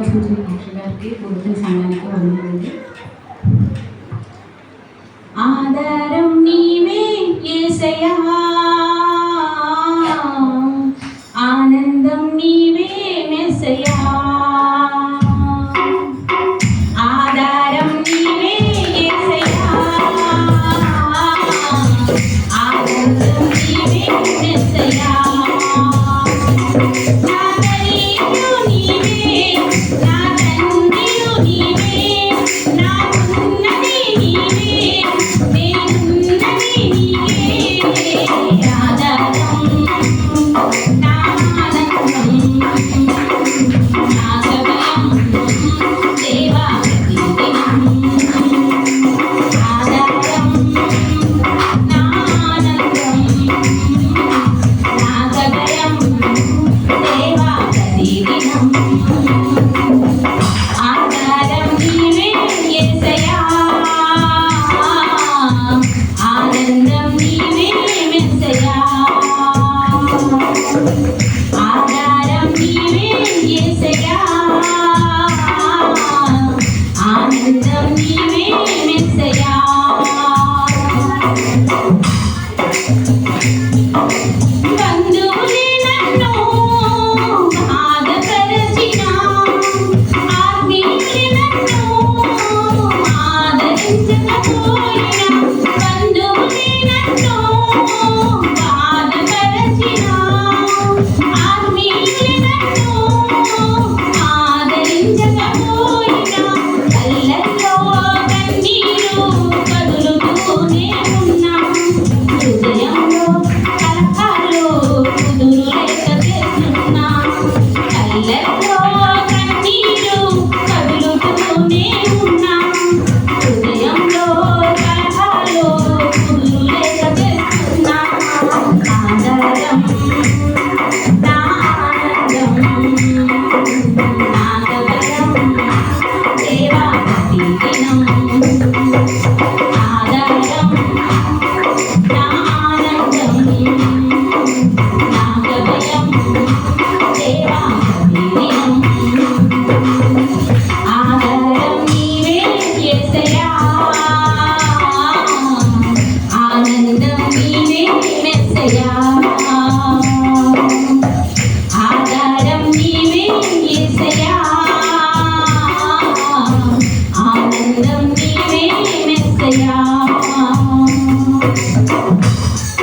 పూజ మోక్ష గారికి పూర్తి సంఘానికి వందనండి ఆధారం నీవే ఏసయ్యా.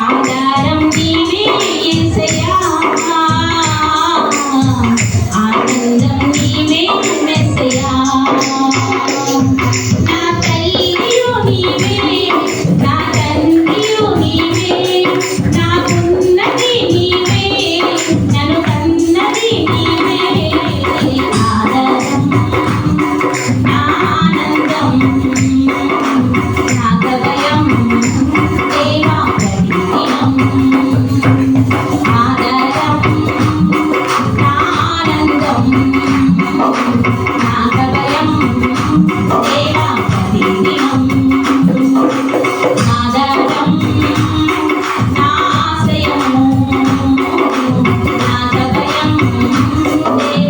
ஆங்காரம் நீ Thank you.